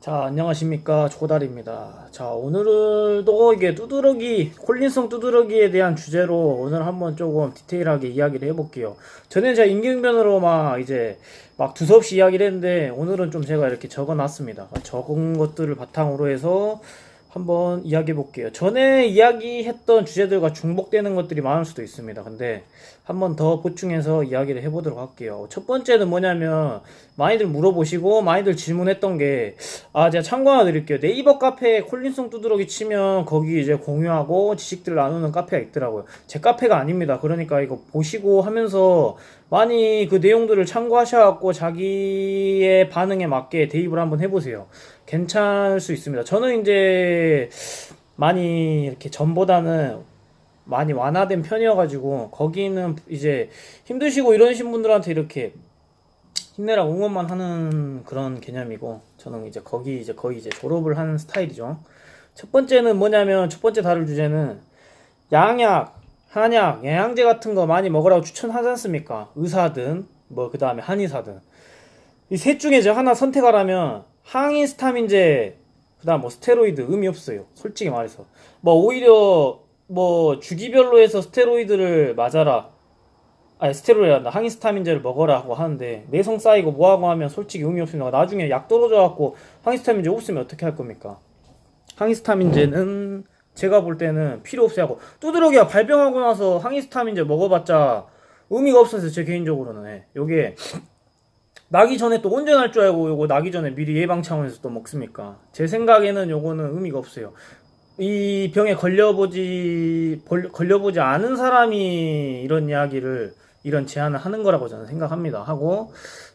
자, 안녕하십니까. 조달입니다. 자, 오늘도 이게 두드러기, 콜린성 두드러기에 대한 주제로 오늘 한번 조금 디테일하게 이야기를 해볼게요. 전에 제가 임경변으로 막 이제 막 두서없이 이야기를 했는데 오늘은 좀 제가 이렇게 적어 놨습니다. 적은 것들을 바탕으로 해서 한번 이야기해 볼게요. 전에 이야기했던 주제들과 중복되는 것들이 많을 수도 있습니다. 근데 한번 더 보충해서 이야기를 해보도록 할게요. 첫 번째는 뭐냐면 많이들 물어보시고 많이들 질문했던 게 아 제가 참고 하나 드릴게요. 네이버 카페에 콜린송 두드러기 치면 거기 이제 공유하고 지식들 나누는 카페가 있더라고요. 제 카페가 아닙니다. 그러니까 이거 보시고 하면서 많이 그 내용들을 참고하셔갖고 자기의 반응에 맞게 대입을 한번 해보세요. 괜찮을 수 있습니다. 저는 이제 많이 이렇게 전보다는 많이 완화된 편이어가지고 거기는 이제 힘드시고 이러신 분들한테 이렇게 힘내라 응원만 하는 그런 개념이고 저는 이제 거기 이제 거의 이제 졸업을 하는 스타일이죠. 첫 번째는 뭐냐면 첫 번째 다룰 주제는 양약, 한약, 영양제 같은 거 많이 먹으라고 추천하지 않습니까? 의사든 뭐 그 다음에 한의사든 이 셋 중에 이제 하나 선택하라면 항히스타민제 그다음 뭐 스테로이드 의미 없어요. 솔직히 말해서 뭐 오히려 뭐 주기별로 해서 스테로이드를 맞아라. 아니 스테로이드란다. 항히스타민제를 먹어라 하고 하는데 내성 쌓이고 뭐하고 하면 솔직히 의미 없습니다. 나중에 약 떨어져 갖고 항히스타민제 없으면 어떻게 할 겁니까? 항히스타민제는 제가 볼 때는 필요 없어요 하고 두드러기가 발병하고 나서 항히스타민제 먹어봤자 의미가 없어서 제 개인적으로는 해. 요게 나기 전에 또 언제 날 줄 알고 요거 나기 전에 미리 예방 차원에서 또 먹습니까? 제 생각에는 요거는 의미가 없어요. 이 병에 걸려보지 벌- 걸려보지 않은 사람이 이런 이야기를 이런 제안을 하는 거라고 저는 생각합니다. 하고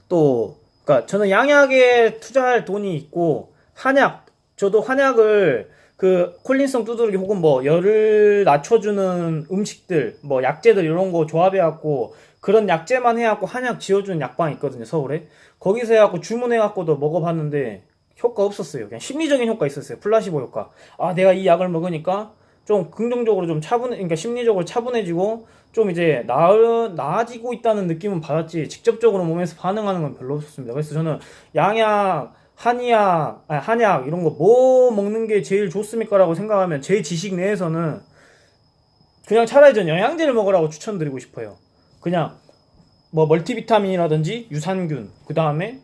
또 그러니까 저는 양약에 투자할 돈이 있고 한약 저도 한약을 그 콜린성 두드러기 혹은 뭐 열을 낮춰주는 음식들 뭐 약재들 이런 거 조합해 갖고 그런 약재만 해갖고 한약 지어주는 약방 있거든요 서울에 거기서 해갖고 주문해갖고도 먹어봤는데 효과 없었어요. 그냥 심리적인 효과 있었어요. 플라시보 효과. 아 내가 이 약을 먹으니까 좀 긍정적으로 좀 차분해 그러니까 심리적으로 차분해지고 좀 이제 나아, 나아지고 있다는 느낌은 받았지 직접적으로 몸에서 반응하는 건 별로 없었습니다. 그래서 저는 양약 한의학 아니 한약 이런 거 뭐 먹는 게 제일 좋습니까라고 생각하면 제 지식 내에서는 그냥 차라리 전 영양제를 먹으라고 추천드리고 싶어요. 그냥 뭐 멀티비타민이라든지 유산균 그 다음에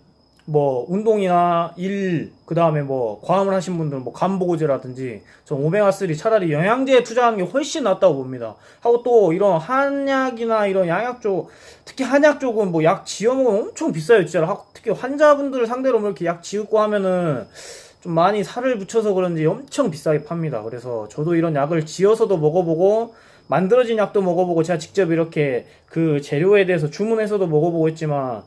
뭐 운동이나 일 그 다음에 뭐 과음을 하신 분들은 뭐 간보고제라든지 전 오메가 3 차라리 영양제에 투자하는 게 훨씬 낫다고 봅니다. 하고 또 이런 한약이나 이런 양약 쪽 특히 한약 쪽은 뭐 약 지어 먹으면 엄청 비싸요 진짜로. 특히 환자분들을 상대로 뭐 이렇게 약 지고 하면은 좀 많이 살을 붙여서 그런지 엄청 비싸게 팝니다. 그래서 저도 이런 약을 지어서도 먹어보고 만들어진 약도 먹어보고 제가 직접 이렇게 그 재료에 대해서 주문해서도 먹어보고 했지만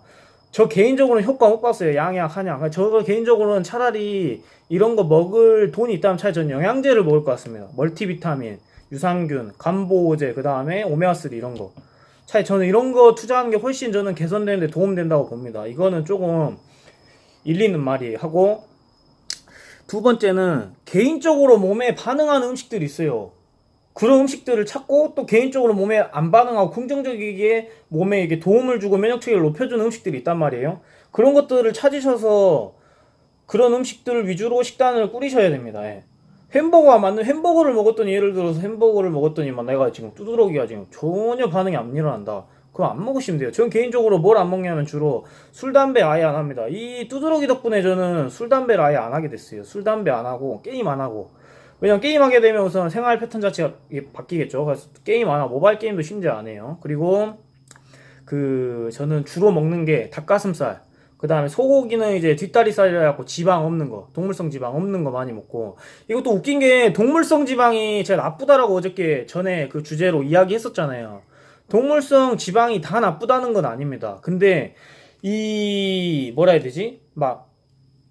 저 개인적으로는 효과 못 봤어요. 양약, 한약. 저 개인적으로는 차라리 이런 거 먹을 돈이 있다면 차라리 전 영양제를 먹을 것 같습니다. 멀티비타민, 유산균, 간보제, 그 다음에 오메가3 이런 거. 차라리 저는 이런 거 투자하는 게 훨씬 저는 개선되는데 도움된다고 봅니다. 이거는 조금 일리는 말이에요. 하고 두 번째는 개인적으로 몸에 반응하는 음식들이 있어요. 그런 음식들을 찾고 또 개인적으로 몸에 안 반응하고 긍정적이게 몸에 이게 도움을 주고 면역 체계를 높여주는 음식들이 있단 말이에요. 그런 것들을 찾으셔서 그런 음식들을 위주로 식단을 꾸리셔야 됩니다. 예. 햄버거가 맞는 햄버거를 먹었더니 예를 들어서 햄버거를 먹었더니만 내가 지금 두드러기가 지금 전혀 반응이 안 일어난다. 그럼 안 먹으시면 돼요. 저는 개인적으로 뭘 안 먹냐면 주로 술, 담배 아예 안 합니다. 이 두드러기 덕분에 저는 술, 담배를 아예 안 하게 됐어요. 술, 담배 안 하고 게임 안 하고 왜냐면 게임하게 되면 우선 생활 패턴 자체가 바뀌겠죠. 그래서 게임 안 하고 모바일 게임도 심지어 안 해요. 그리고 그 저는 주로 먹는 게 닭가슴살. 그 다음에 소고기는 이제 뒷다리살이라 갖고 지방 없는 거, 동물성 지방 없는 거 많이 먹고. 이것도 웃긴 게 동물성 지방이 제가 나쁘다라고 어저께 전에 그 주제로 이야기했었잖아요. 동물성 지방이 다 나쁘다는 건 아닙니다. 근데 이 뭐라 해야 되지? 막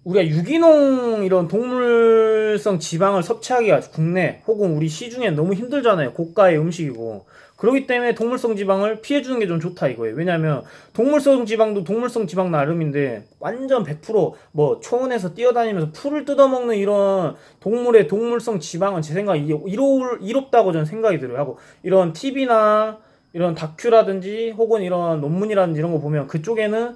우리가 유기농 이런 동물성 지방을 섭취하기가 국내 혹은 우리 시중에 너무 힘들잖아요. 고가의 음식이고. 그렇기 때문에 동물성 지방을 피해주는 게 좀 좋다 이거예요. 왜냐면 동물성 지방도 동물성 지방 나름인데 완전 100%뭐 초원에서 뛰어다니면서 풀을 뜯어먹는 이런 동물의 동물성 지방은 제 생각에 이로, 이롭다고 저는 생각이 들어요. 하고 이런 TV나 이런 다큐라든지 혹은 이런 논문이라든지 이런 거 보면 그쪽에는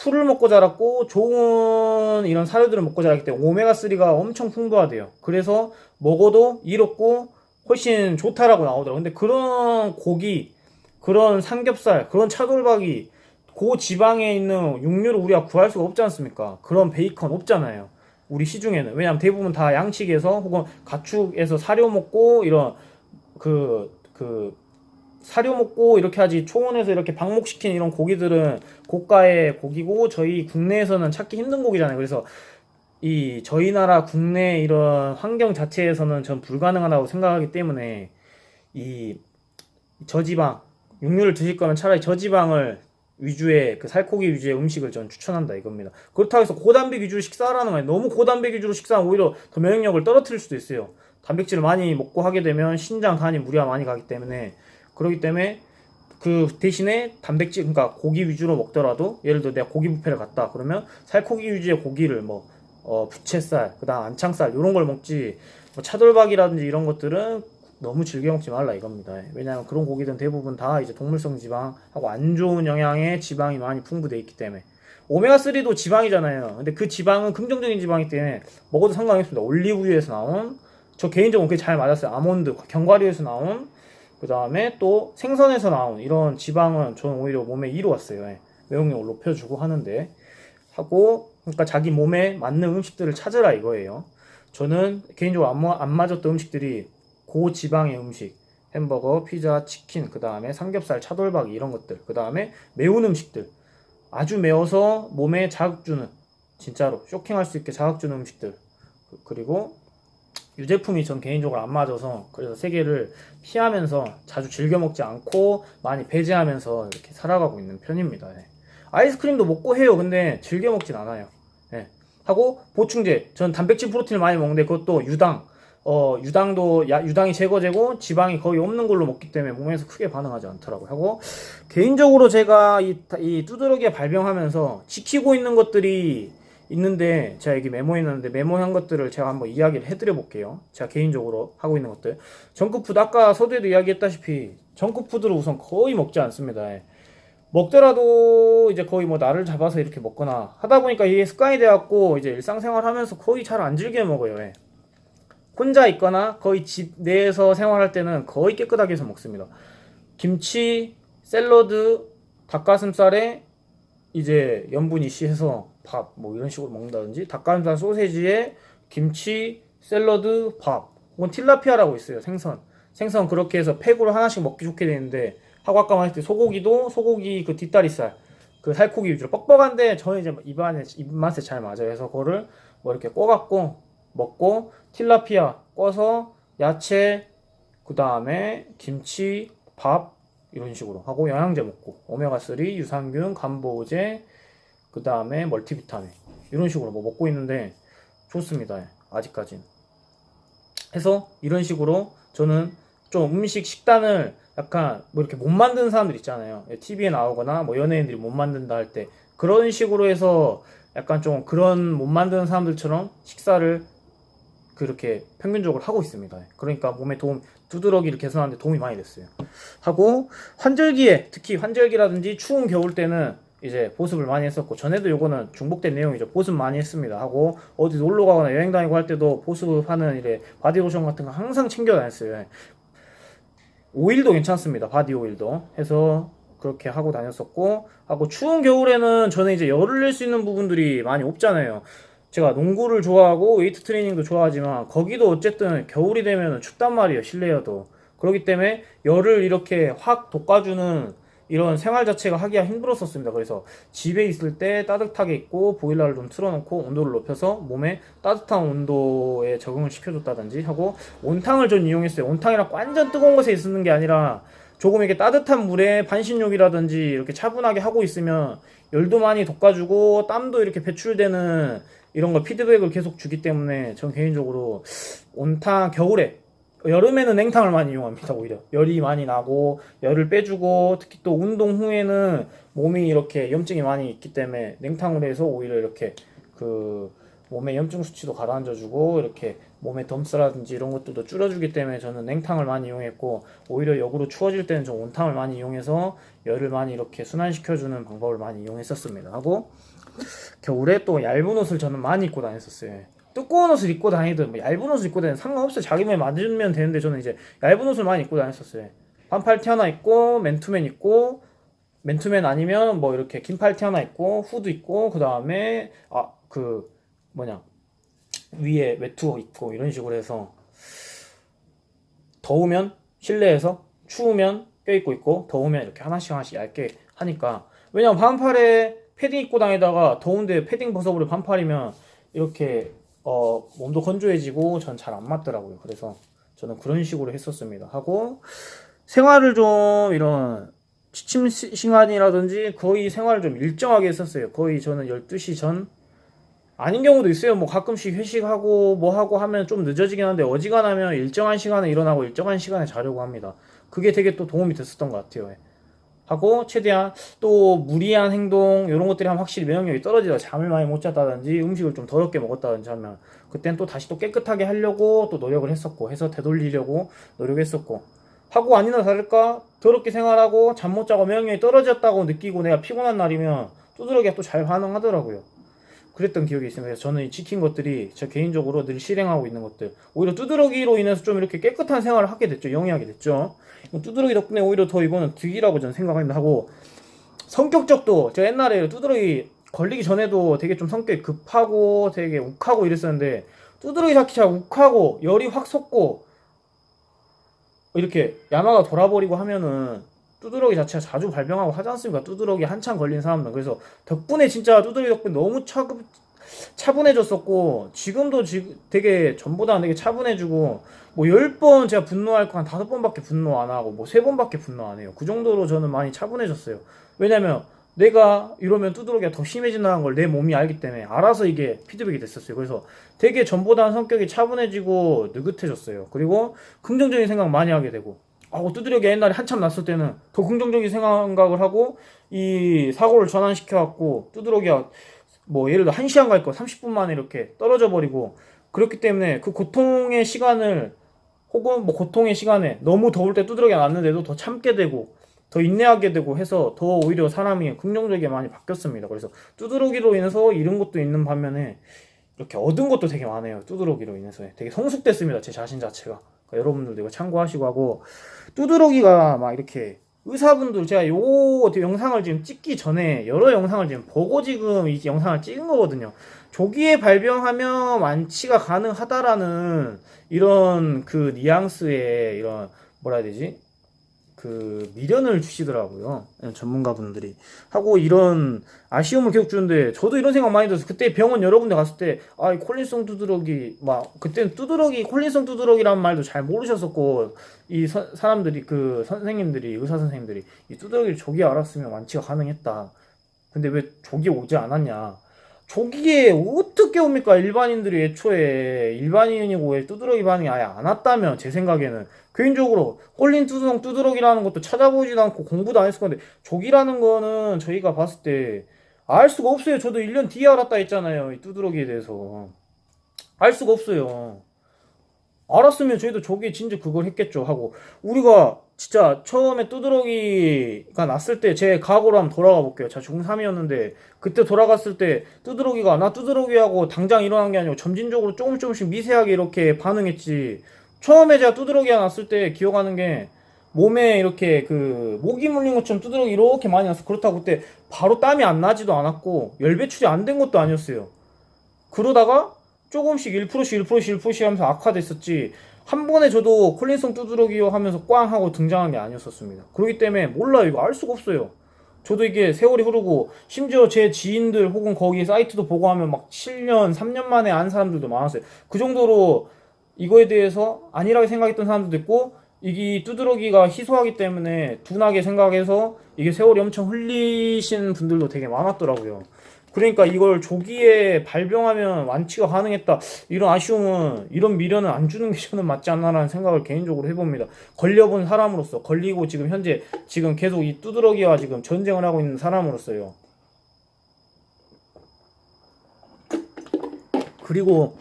풀을 먹고 자랐고 좋은 이런 사료들을 먹고 자랐기 때문에 오메가3가 엄청 풍부하대요. 그래서 먹어도 이롭고 훨씬 좋다라고 나오더라고요. 근데 그런 고기, 그런 삼겹살, 그런 차돌박이, 고 지방에 있는 육류를 우리가 구할 수가 없지 않습니까? 그런 베이컨 없잖아요. 우리 시중에는. 왜냐면 대부분 다 양식에서 혹은 가축에서 사료 먹고 이런 그, 그, 사료 먹고 이렇게 하지 초원에서 이렇게 방목시킨 이런 고기들은 고가의 고기고 저희 국내에서는 찾기 힘든 고기잖아요. 그래서 이 저희 나라 국내 이런 환경 자체에서는 전 불가능하다고 생각하기 때문에 이 저지방 육류를 드실 거면 차라리 저지방을 위주의 그 살코기 위주의 음식을 전 추천한다 이겁니다. 그렇다고 해서 고단백 위주로 식사하라는 거예요. 너무 고단백 위주로 식사하면 오히려 더 면역력을 떨어뜨릴 수도 있어요. 단백질을 많이 먹고 하게 되면 신장 간이 무리가 많이 가기 때문에 그렇기 때문에 그 대신에 단백질 그러니까 고기 위주로 먹더라도 예를 들어 내가 고기 뷔페를 갔다 그러면 살코기 위주의 고기를 뭐 어, 부채살 그다음 안창살 이런 걸 먹지 뭐 차돌박이라든지 이런 것들은 너무 즐겨 먹지 말라 이겁니다. 왜냐하면 그런 고기들은 대부분 다 이제 동물성 지방하고 안 좋은 영양의 지방이 많이 풍부되어 있기 때문에 오메가3도 지방이잖아요. 근데 그 지방은 긍정적인 지방이기 때문에 먹어도 상관이 없습니다. 올리브유에서 나온 저 개인적으로 그게 잘 맞았어요. 아몬드, 견과류에서 나온 그 다음에 또 생선에서 나온 이런 지방은 저는 오히려 몸에 이로웠어요. 예. 면역력을 높여주고 하는데 하고 그러니까 자기 몸에 맞는 음식들을 찾으라 이거예요. 저는 개인적으로 안, 마- 안 맞았던 음식들이 고지방의 음식, 햄버거, 피자, 치킨, 그 다음에 삼겹살, 차돌박이 이런 것들, 그 다음에 매운 음식들, 아주 매워서 몸에 자극 주는 진짜로 쇼킹할 수 있게 자극 주는 음식들, 그- 그리고 유제품이 전 개인적으로 안 맞아서 그래서 세 개를 피하면서 자주 즐겨 먹지 않고 많이 배제하면서 이렇게 살아가고 있는 편입니다. 예. 아이스크림도 먹고 해요. 근데 즐겨 먹진 않아요. 예. 하고 보충제, 전 단백질 프로틴을 많이 먹는데 그것도 유당, 어 유당도 야, 유당이 제거제고 지방이 거의 없는 걸로 먹기 때문에 몸에서 크게 반응하지 않더라고요. 하고 개인적으로 제가 이, 이 두드러기에 발병하면서 지키고 있는 것들이 있는데 제가 여기 메모해놨는데 메모한 것들을 제가 한번 이야기를 해드려 볼게요. 제가 개인적으로 하고 있는 것들. 정크푸드 아까 서두에도 이야기했다시피 정크푸드를 우선 거의 먹지 않습니다. 예. 먹더라도 이제 거의 뭐 나를 잡아서 이렇게 먹거나 하다 보니까 이게 습관이 돼갖고 이제 일상생활 하면서 거의 잘 안 즐겨 먹어요. 예. 혼자 있거나 거의 집 내에서 생활할 때는 거의 깨끗하게 해서 먹습니다. 김치, 샐러드, 닭가슴살에 이제 염분 이시해서 밥 뭐 이런 식으로 먹는다든지 닭가슴살 소세지에 김치, 샐러드, 밥 혹은 틸라피아라고 있어요 생선. 생선 그렇게 해서 팩으로 하나씩 먹기 좋게 되는데 하고 아까 말했듯이 소고기도 소고기 그 뒷다리살 그 살코기 위주로 뻑뻑한데 저는 이제 입안에 입맛에 잘 맞아요. 그래서 그거를 뭐 이렇게 꺼갖고 먹고 틸라피아 꺼서 야채 그 다음에 김치 밥 이런 식으로 하고 영양제 먹고 오메가3 유산균 간보제 그 다음에 멀티비타민 이런 식으로 뭐 먹고 있는데 좋습니다. 아직까지는 해서 이런 식으로 저는 좀 음식 식단을 약간 뭐 이렇게 못 만드는 사람들 있잖아요. TV에 나오거나 뭐 연예인들이 못 만든다 할 때 그런 식으로 해서 약간 좀 그런 못 만드는 사람들처럼 식사를 그렇게 평균적으로 하고 있습니다. 그러니까 몸에 도움, 두드러기를 개선하는데 도움이 많이 됐어요. 하고 환절기에 특히 환절기라든지 추운 겨울 때는 이제 보습을 많이 했었고 전에도 요거는 중복된 내용이죠. 보습 많이 했습니다. 하고 어디 놀러 가거나 여행 다니고 할 때도 보습하는 이래 바디로션 같은 거 항상 챙겨 다녔어요. 오일도 괜찮습니다. 바디 오일도 해서 그렇게 하고 다녔었고 하고 추운 겨울에는 저는 이제 열을 낼 수 있는 부분들이 많이 없잖아요. 제가 농구를 좋아하고 웨이트 트레이닝도 좋아하지만 거기도 어쨌든 겨울이 되면 춥단 말이에요 실내여도. 그렇기 때문에 열을 이렇게 확 돋궈주는 이런 생활 자체가 하기가 힘들었었습니다. 그래서 집에 있을 때 따뜻하게 있고 보일러를 좀 틀어놓고 온도를 높여서 몸에 따뜻한 온도에 적응을 시켜줬다든지 하고 온탕을 전 이용했어요. 온탕이랑 완전 뜨거운 곳에 있는 게 아니라 조금 이렇게 따뜻한 물에 반신욕이라든지 이렇게 차분하게 하고 있으면 열도 많이 돋궈주고 땀도 이렇게 배출되는 이런 걸 피드백을 계속 주기 때문에 전 개인적으로 온탕 겨울에 여름에는 냉탕을 많이 이용합니다 오히려. 열이 많이 나고 열을 빼주고 특히 또 운동 후에는 몸이 이렇게 염증이 많이 있기 때문에 냉탕으로 해서 오히려 이렇게 그 몸의 염증 수치도 가라앉아주고 이렇게 몸의 덤스라든지 이런 것들도 줄여주기 때문에 저는 냉탕을 많이 이용했고 오히려 역으로 추워질 때는 좀 온탕을 많이 이용해서 열을 많이 이렇게 순환시켜주는 방법을 많이 이용했었습니다. 하고 겨울에 또 얇은 옷을 저는 많이 입고 다녔었어요. 두꺼운 옷을 입고 다니든 뭐 얇은 옷을 입고 다니든 상관없어요. 자기 몸에 맞으면 되는데 저는 이제 얇은 옷을 많이 입고 다녔었어요. 반팔 티 하나 입고 맨투맨 입고 맨투맨 아니면 뭐 이렇게 긴 팔 티 하나 입고 후드 입고 그 다음에 아 그 뭐냐 위에 외투 입고 이런 식으로 해서 더우면 실내에서 추우면 껴입고 있고 더우면 이렇게 하나씩 하나씩 얇게 하니까 왜냐면 반팔에 패딩 입고 다니다가 더운데 패딩 벗어버려 반팔이면 이렇게 어 몸도 건조해지고 전 잘 안 맞더라고요 그래서 저는 그런 식으로 했었습니다 하고 생활을 좀 이런 취침 시- 시간이라든지 거의 생활을 좀 일정하게 했었어요 거의 저는 12시 전 아닌 경우도 있어요. 뭐 가끔씩 회식하고 뭐 하고 하면 좀 늦어지긴 한데 어지간하면 일정한 시간에 일어나고 일정한 시간에 자려고 합니다. 그게 되게 또 도움이 됐었던 것 같아요. 예. 하고 최대한 또 무리한 행동 이런 것들이 하면 확실히 면역력이 떨어지다 잠을 많이 못 잤다든지 음식을 좀 더럽게 먹었다든지 하면 그땐 또 다시 또 깨끗하게 하려고 또 노력을 했었고 해서 되돌리려고 노력했었고 하고 아니나 다를까 더럽게 생활하고 잠 못 자고 면역력이 떨어졌다고 느끼고 내가 피곤한 날이면 두드러기가 또 잘 반응하더라고요. 그랬던 기억이 있습니다. 저는 이 지킨 것들이 저 개인적으로 늘 실행하고 있는 것들. 오히려 두드러기로 인해서 좀 이렇게 깨끗한 생활을 하게 됐죠. 영위하게 됐죠. 두드러기 덕분에 오히려 더 이거는 득이라고 저는 생각합니다. 하고 성격적도 제가 옛날에 두드러기 걸리기 전에도 되게 좀 성격이 급하고 되게 욱하고 이랬었는데 두드러기 자체가 욱하고 열이 확 솟고 이렇게 야마가 돌아버리고 하면은 두드러기 자체가 자주 발병하고 하지 않습니까? 두드러기 한참 걸린 사람들. 그래서 덕분에 진짜 두드러기 덕분에 너무 차급, 차분해졌었고, 지금도 지금 되게 전보다 되게 차분해지고, 뭐 10번 제가 분노할 거 한 5번밖에 분노 안 하고, 뭐 3번밖에 분노 안 해요. 그 정도로 저는 많이 차분해졌어요. 왜냐면 내가 이러면 두드러기가 더 심해진다는 걸 내 몸이 알기 때문에 알아서 이게 피드백이 됐었어요. 그래서 되게 전보다는 성격이 차분해지고 느긋해졌어요. 그리고 긍정적인 생각 많이 하게 되고, 아, 두드러기 옛날에 한참 났을 때는 더 긍정적인 생각을 하고 이 사고를 전환시켜 갖고 두드러기가 뭐 예를 들어 1시간 갈 거 30분 만에 이렇게 떨어져 버리고 그렇기 때문에 그 고통의 시간을 혹은 뭐 고통의 시간에 너무 더울 때 두드러기가 났는데도 더 참게 되고 더 인내하게 되고 해서 더 오히려 사람이 긍정적이게 많이 바뀌었습니다. 그래서 두드러기로 인해서 잃은 것도 있는 반면에 이렇게 얻은 것도 되게 많아요. 두드러기로 인해서 되게 성숙됐습니다. 제 자신 자체가. 그러니까 여러분들도 이거 참고하시고 하고 두드러기가 막 이렇게 의사분들 제가 요 영상을 지금 찍기 전에 여러 영상을 지금 보고 지금 이 영상을 찍은 거거든요. 조기에 발병하면 완치가 가능하다라는 이런 그 뉘앙스의 이런 뭐라 해야 되지? 그 미련을 주시더라고요. 예, 전문가분들이 하고 이런 아쉬움을 계속 주는데 저도 이런 생각 많이 들었어요. 그때 병원 여러 군데 갔을 때 아, 이 콜린성 두드러기 막 그때는 두드러기 콜린성 두드러기라는 말도 잘 모르셨었고 이 서- 사람들이 그 선생님들이 의사 선생님들이 이 두드러기를 조기에 알았으면 완치가 가능했다. 근데 왜 조기에 오지 않았냐? 조기에 어떻게 옵니까? 일반인들이 애초에 일반인이고 왜 두드러기 반응이 아예 안 왔다면 제 생각에는 개인적으로 꼴린 두드렁 두드러기라는 것도 찾아보지도 않고 공부도 안 했을 건데 조기라는 거는 저희가 봤을 때 알 수가 없어요. 저도 1년 뒤에 알았다 했잖아요. 이 두드러기에 대해서 알 수가 없어요. 알았으면 저희도 조기에 진짜 그걸 했겠죠 하고 우리가 진짜 처음에 두드러기가 났을 때 제 과거로 한번 돌아가 볼게요. 제가 중3이었는데 그때 돌아갔을 때 두드러기가 나 두드러기하고 당장 일어난 게 아니고 점진적으로 조금 조금씩 미세하게 이렇게 반응했지. 처음에 제가 두드러기가 났을 때 기억하는 게 몸에 이렇게 그 모기 물린 것처럼 두드러기 이렇게 많이 났어. 그렇다고 그때 바로 땀이 안 나지도 않았고 열 배출이 안 된 것도 아니었어요. 그러다가 조금씩 1%씩 1%씩 1%씩 하면서 악화됐었지. 한 번에 저도 콜린성 두드러기요 하면서 꽝 하고 등장한 게 아니었었습니다. 그렇기 때문에 몰라요. 이거 알 수가 없어요. 저도 이게 세월이 흐르고 심지어 제 지인들 혹은 거기 사이트도 보고 하면 막 7년, 3년 만에 안 사람들도 많았어요. 그 정도로 이거에 대해서 안일하게 생각했던 사람들도 있고 이게 두드러기가 희소하기 때문에 둔하게 생각해서 이게 세월이 엄청 흘리신 분들도 되게 많았더라고요. 그러니까 이걸 조기에 발병하면 완치가 가능했다. 이런 아쉬움은, 이런 미련은 안 주는 게 저는 맞지 않나라는 생각을 개인적으로 해봅니다. 걸려본 사람으로서, 걸리고 지금 현재, 지금 계속 이 두드러기와 지금 전쟁을 하고 있는 사람으로서요. 그리고,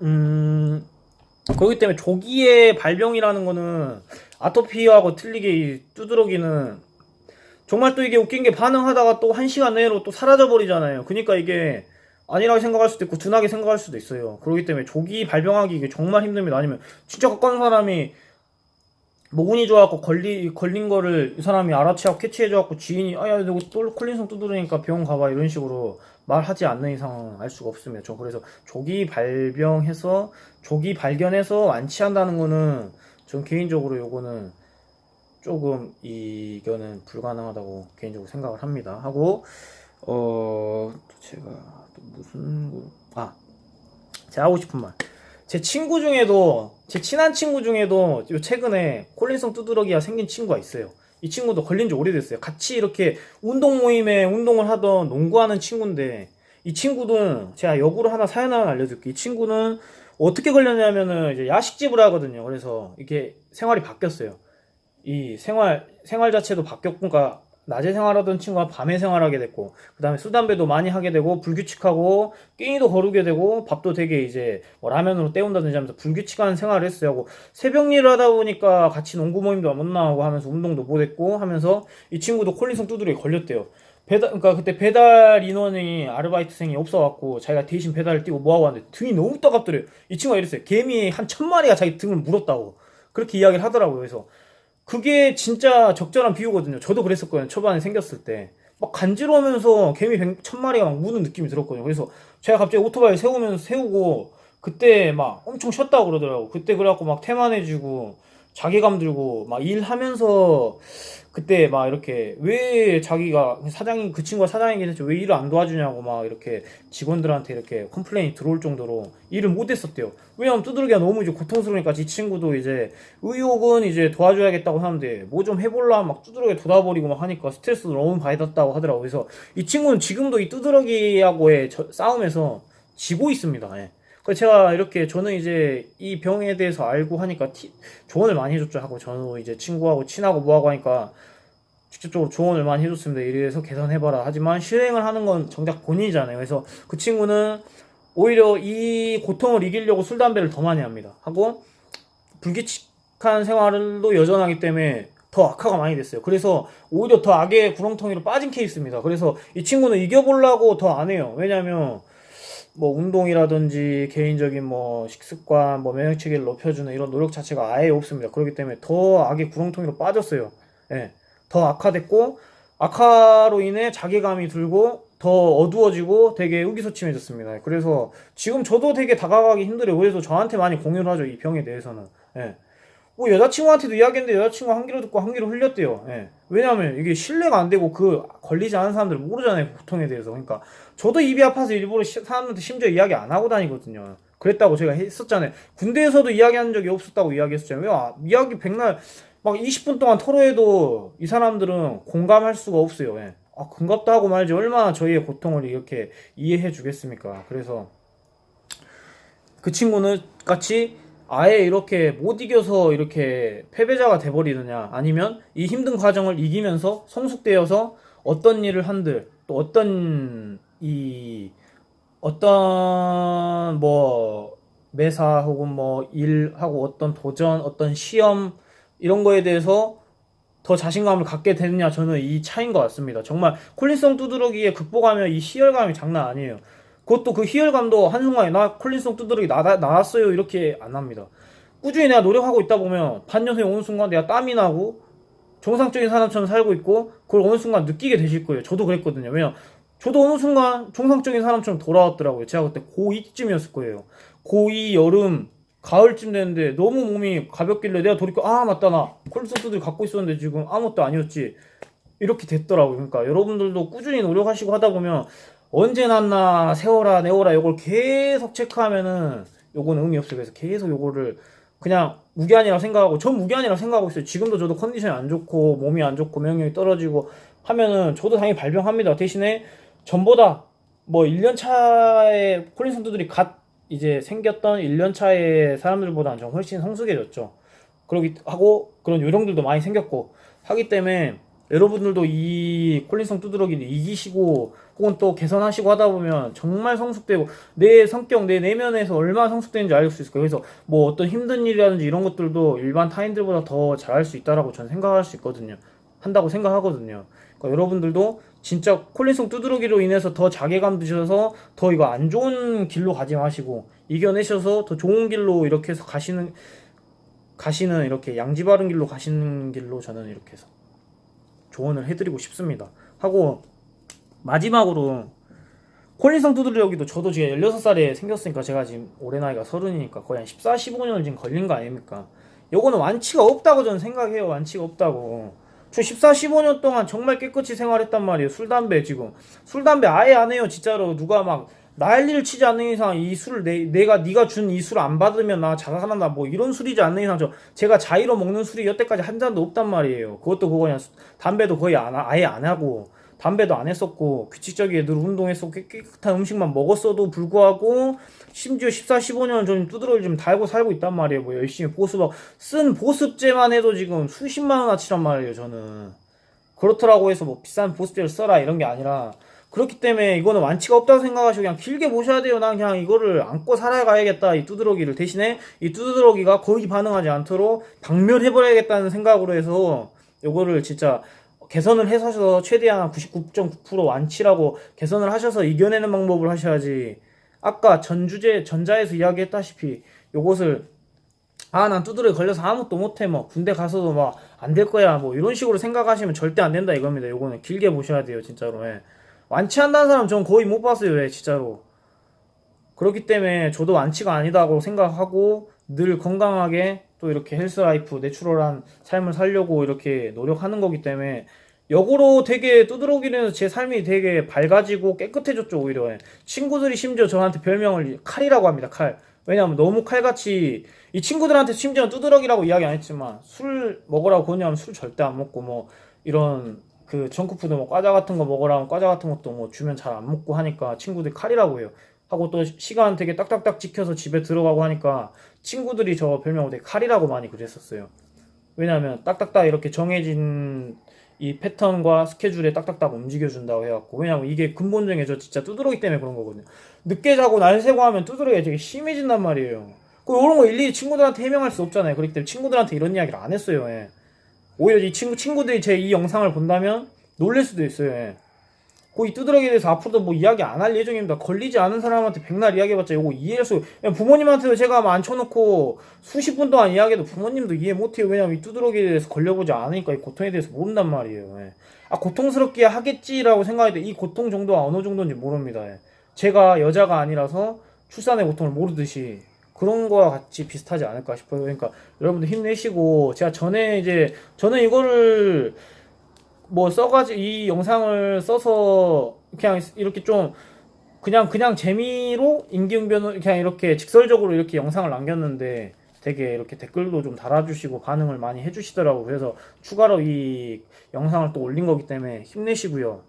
음, 그렇기 때문에 조기에 발병이라는 거는 아토피하고 틀리게 이 두드러기는 정말 또 이게 웃긴 게 반응하다가 또 한 시간 내로 또 사라져 버리잖아요. 그러니까 이게 아니라고 생각할 수도 있고 둔하게 생각할 수도 있어요. 그렇기 때문에 조기 발병하기 이게 정말 힘듭니다. 아니면 진짜 가까운 사람이 뭐 운이 좋아갖고 걸리, 걸린 거를 이 사람이 알아채고 캐치해줘갖고 지인이 아야 이거 또 콜린성 두드리니까 병원 가봐 이런 식으로 말하지 않는 이상은 알 수가 없습니다. 저 그래서 조기 발병해서 조기 발견해서 완치한다는 거는 전 개인적으로 요거는 조금 이거는 불가능하다고 개인적으로 생각을 합니다. 하고 어 제가 또 무슨 아 제가 하고 싶은 말. 제 친구 중에도 제 친한 친구 중에도 요 최근에 콜린성 두드러기가 생긴 친구가 있어요. 이 친구도 걸린 지 오래됐어요. 같이 이렇게 운동 모임에 운동을 하던 농구하는 친구인데 이 친구는 제가 역으로 하나 사연 하나 알려줄게요. 이 친구는 어떻게 걸렸냐면은 이제 야식집을 하거든요. 그래서 이게 생활이 바뀌었어요. 이 생활 생활 자체도 바뀌었고 그러니까 낮에 생활하던 친구가 밤에 생활하게 됐고 그 다음에 술 담배도 많이 하게 되고 불규칙하고 끼니도 거르게 되고 밥도 되게 이제 뭐 라면으로 때운다든지 하면서 불규칙한 생활을 했어요. 하고 새벽 일을 하다 보니까 같이 농구 모임도 못 나가고 하면서 운동도 못 했고 하면서 이 친구도 콜린성 두드러기 걸렸대요. 배달 그러니까 그때 배달 인원이 아르바이트생이 없어갖고 자기가 대신 배달을 뛰고 뭐하고 하는데 등이 너무 따갑더래요. 이 친구가 이랬어요. 개미 한 천 마리가 자기 등을 물었다고. 그렇게 이야기를 하더라고요. 그래서 그게 진짜 적절한 비유거든요. 저도 그랬었거든요. 초반에 생겼을 때. 막 간지러우면서 개미 백- 천 마리가 막 무는 느낌이 들었거든요. 그래서 제가 갑자기 오토바이 세우면서 세우고 그때 막 엄청 쉬었다고 그러더라고. 그때 그래갖고 막 태만해지고 자괴감 들고 막 일하면서 그때 막 이렇게 왜 자기가 사장이 그 친구가 사장이긴 했죠. 왜 일을 안 도와주냐고 막 이렇게 직원들한테 이렇게 컴플레인이 들어올 정도로 일을 못 했었대요. 왜냐면 두들기가 너무 이제 고통스러우니까 이 친구도 이제 의욕은 이제 도와줘야겠다고 하는데 뭐 좀 해볼라 막 두드러기 돋아버리고 막 하니까 스트레스도 너무 받았다고 하더라고. 그래서 이 친구는 지금도 이 두드러기하고의 저- 싸움에서 지고 있습니다. 예. 그 제가 이렇게 저는 이제 이 병에 대해서 알고 하니까 티- 조언을 많이 해줬죠 하고 저는 이제 친구하고 친하고 뭐하고 하니까 직접적으로 조언을 많이 해줬습니다. 이래서 개선해봐라. 하지만 실행을 하는 건 정작 본인이잖아요. 그래서 그 친구는 오히려 이 고통을 이기려고 술, 담배를 더 많이 합니다. 하고 불규칙한 생활도 여전하기 때문에 더 악화가 많이 됐어요. 그래서 오히려 더 악의 구렁텅이로 빠진 케이스입니다. 그래서 이 친구는 이겨보려고 더 안 해요. 왜냐면 뭐 운동이라든지 개인적인 뭐 식습관, 뭐 면역 체계를 높여주는 이런 노력 자체가 아예 없습니다. 그렇기 때문에 더 악의 구렁텅이로 빠졌어요. 예. 더 악화됐고 악화로 인해 자괴감이 들고 더 어두워지고 되게 의기소침해졌습니다. 그래서 지금 저도 되게 다가가기 힘들어요. 그래서 저한테 많이 공유를 하죠. 이 병에 대해서는. 예. 뭐 여자친구한테도 이야기했는데 여자친구가 한 귀로 듣고 한 귀로 흘렸대요. 예. 왜냐하면 이게 신뢰가 안 되고 그 걸리지 않은 사람들은 모르잖아요. 그 고통에 대해서. 그러니까 저도 입이 아파서 일부러 시- 사람들한테 심지어 이야기 안 하고 다니거든요. 그랬다고 제가 했었잖아요. 군대에서도 이야기한 적이 없었다고 이야기했었잖아요. 왜 아, 이야기 백날 막 20분 동안 토로해도 이 사람들은 공감할 수가 없어요. 예. 아, 반갑다 하고 말지 얼마나 저희의 고통을 이렇게 이해해 주겠습니까? 그래서 그 친구는 같이 아예 이렇게 못 이겨서 이렇게 패배자가 돼버리느냐 아니면 이 힘든 과정을 이기면서 성숙되어서 어떤 일을 한들 또 어떤 이 어떤 뭐 매사 혹은 뭐 일하고 어떤 도전 어떤 시험 이런 거에 대해서 더 자신감을 갖게 되느냐 저는 이 차이인 것 같습니다. 정말 콜린성 두드러기에 극복하면 이 희열감이 장난 아니에요. 그것도 그 희열감도 한순간에 나 콜린성 두드러기 나, 나왔어요 이렇게 안 합니다. 꾸준히 내가 노력하고 있다 보면 반년에 오는 순간 내가 땀이 나고 정상적인 사람처럼 살고 있고 그걸 어느 순간 느끼게 되실 거예요. 저도 그랬거든요. 왜냐 저도 어느 순간 정상적인 사람처럼 돌아왔더라고요. 제가 그때 고2쯤이었을 거예요. 고2 여름 가을쯤 됐는데 너무 몸이 가볍길래 내가 돌이켜 아 맞다 나 콜린성두드리 갖고 있었는데 지금 아무것도 아니었지 이렇게 됐더라고요. 그러니까 여러분들도 꾸준히 노력하시고 하다 보면 언제 났나 세워라 내워라 이걸 계속 체크하면은 요거는 의미 없어요. 그래서 계속 요거를 그냥 무기한이라고 생각하고 전 무기한이라고 생각하고 있어요. 지금도 저도 컨디션이 안 좋고 몸이 안 좋고 명령이 떨어지고 하면은 저도 당연히 발병합니다. 대신에 전보다 뭐 1년 차에 콜린 선수들이 갓 이제 생겼던 1년 차의 사람들보다는 좀 훨씬 성숙해졌죠. 그러기 하고 그런 요령들도 많이 생겼고 하기 때문에 여러분들도 이 콜린성 두드러기를 이기시고 혹은 또 개선하시고 하다 보면 정말 성숙되고 내 성격 내 내면에서 얼마나 성숙되는지 알 수 있을 거예요. 그래서 뭐 어떤 힘든 일이라든지 이런 것들도 일반 타인들보다 더 잘할 수 있다라고 저는 생각할 수 있거든요. 한다고 생각하거든요. 그러니까 여러분들도 진짜 콜린성 두드러기로 인해서 더 자괴감 드셔서 더 이거 안 좋은 길로 가지 마시고 이겨내셔서 더 좋은 길로 이렇게 해서 가시는 가시는 이렇게 양지 바른 길로 가시는 길로 저는 이렇게 해서 조언을 해드리고 싶습니다. 하고 마지막으로 콜린성 두드러기도 저도 지금 16살에 생겼으니까 제가 지금 올해 나이가 서른이니까 거의 한 14, 15년을 지금 걸린 거 아닙니까? 요거는 완치가 없다고 저는 생각해요. 완치가 없다고. 저 14, 15년 동안 정말 깨끗이 생활했단 말이에요. 술, 담배 지금. 술, 담배 아예 안 해요. 진짜로. 누가 막 난리를 치지 않는 이상 이 술을 내, 내가 네가 준 이술안 받으면 나 자살한다 뭐 이런 술이지 않는 이상 저 제가 자의로 먹는 술이 여태까지 한 잔도 없단 말이에요. 그것도 그거 그냥 수- 담배도 거의 안, 하- 아예 안 하고 담배도 안 했었고 규칙적이게 늘 운동했었고 깨- 깨끗한 음식만 먹었어도 불구하고 심지어 14, 15년 좀 두드러기 좀 달고 살고 있단 말이에요. 뭐 열심히 보습 쓴 보습제만 해도 지금 수십만 원어치란 말이에요. 저는 그렇더라고 해서 뭐 비싼 보습제를 써라 이런 게 아니라 그렇기 때문에 이거는 완치가 없다고 생각하시고 그냥 길게 보셔야 돼요. 난 그냥 이거를 안고 살아가야겠다. 이 두드러기를 대신에 이 두드러기가 거의 반응하지 않도록 박멸해버려야겠다는 생각으로 해서 이거를 진짜 개선을 해서 최대한 99.9% 완치라고 개선을 하셔서 이겨내는 방법을 하셔야지. 아까 전주제 전자에서 이야기했다시피 요것을 아 난 두드러기 걸려서 아무것도 못해 뭐 군대 가서도 막 안 될 거야 뭐 이런 식으로 생각하시면 절대 안 된다 이겁니다. 요거는 길게 보셔야 돼요 진짜로. 예. 완치한다는 사람 전 거의 못 봤어요. 예, 진짜로. 그렇기 때문에 저도 완치가 아니다고 생각하고 늘 건강하게 또 이렇게 헬스라이프 내추럴한 삶을 살려고 이렇게 노력하는 거기 때문에 역으로 되게 두드러기는 제 삶이 되게 밝아지고 깨끗해졌죠 오히려. 예. 친구들이 심지어 저한테 별명을 칼이라고 합니다 칼. 왜냐하면 너무 칼같이 이 친구들한테 심지어 두드러기라고 이야기 안 했지만 술 먹으라고 그러냐면 술 절대 안 먹고 뭐 이런 그 정크푸드 뭐 과자 같은 거 먹으라면 과자 같은 것도 뭐 주면 잘 안 먹고 하니까 친구들이 칼이라고 해요. 하고 또 시간 되게 딱딱딱 지켜서 집에 들어가고 하니까 친구들이 저 별명을 되게 칼이라고 많이 그랬었어요. 왜냐하면 딱딱딱 이렇게 정해진 이 패턴과 스케줄에 딱딱딱 움직여준다고 해갖고 왜냐면 이게 근본적인 저 진짜 두드러기 때문에 그런 거거든요. 늦게 자고 날 새고 하면 두드러기가 되게 심해진단 말이에요. 그 이런 거 일일이 친구들한테 해명할 수 없잖아요. 그렇기 때문에 친구들한테 이런 이야기를 안 했어요. 예. 오히려 이 친구 친구들이 제 이 영상을 본다면 놀랄 수도 있어요. 예. 그이 두드러기에 대해서 앞으로도 뭐 이야기 안 할 예정입니다. 걸리지 않은 사람한테 백날 이야기해봤자 이거 이해할 수, 부모님한테도 제가 막 앉혀놓고 수십 분 동안 이야기해도 부모님도 이해 못해요. 왜냐면 이 두드러기에 대해서 걸려보지 않으니까 이 고통에 대해서 모른단 말이에요. 예. 아, 고통스럽게 하겠지라고 생각했는데 이 고통 정도가 어느 정도인지 모릅니다. 예. 제가 여자가 아니라서 출산의 고통을 모르듯이 그런 거와 같이 비슷하지 않을까 싶어요. 그러니까 여러분들 힘내시고 제가 전에 이제 저는 이거를 뭐 써가지고 이 영상을 써서 그냥 이렇게 좀 그냥 그냥 재미로 임기응변을 그냥 이렇게 직설적으로 이렇게 영상을 남겼는데 되게 이렇게 댓글도 좀 달아주시고 반응을 많이 해주시더라고 그래서 추가로 이 영상을 또 올린 거기 때문에 힘내시고요.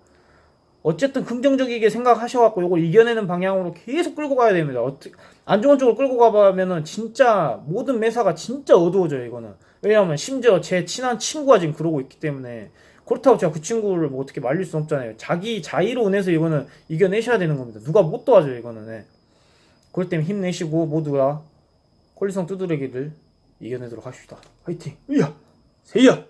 어쨌든 긍정적이게 생각하셔갖고 이걸 이겨내는 방향으로 계속 끌고 가야 됩니다. 어떻게 안 좋은 쪽으로 끌고 가면은 진짜 모든 매사가 진짜 어두워져요 이거는. 왜냐하면 심지어 제 친한 친구가 지금 그러고 있기 때문에 그렇다고 제가 그 친구를 뭐 어떻게 말릴 수 없잖아요. 자기 자의로 인해서 이거는 이겨내셔야 되는 겁니다. 누가 못 도와줘요 이거는. 네. 그럴 때문에 힘내시고 모두가 콜리성 두드러기를 이겨내도록 합시다. 화이팅! 으야! 세야!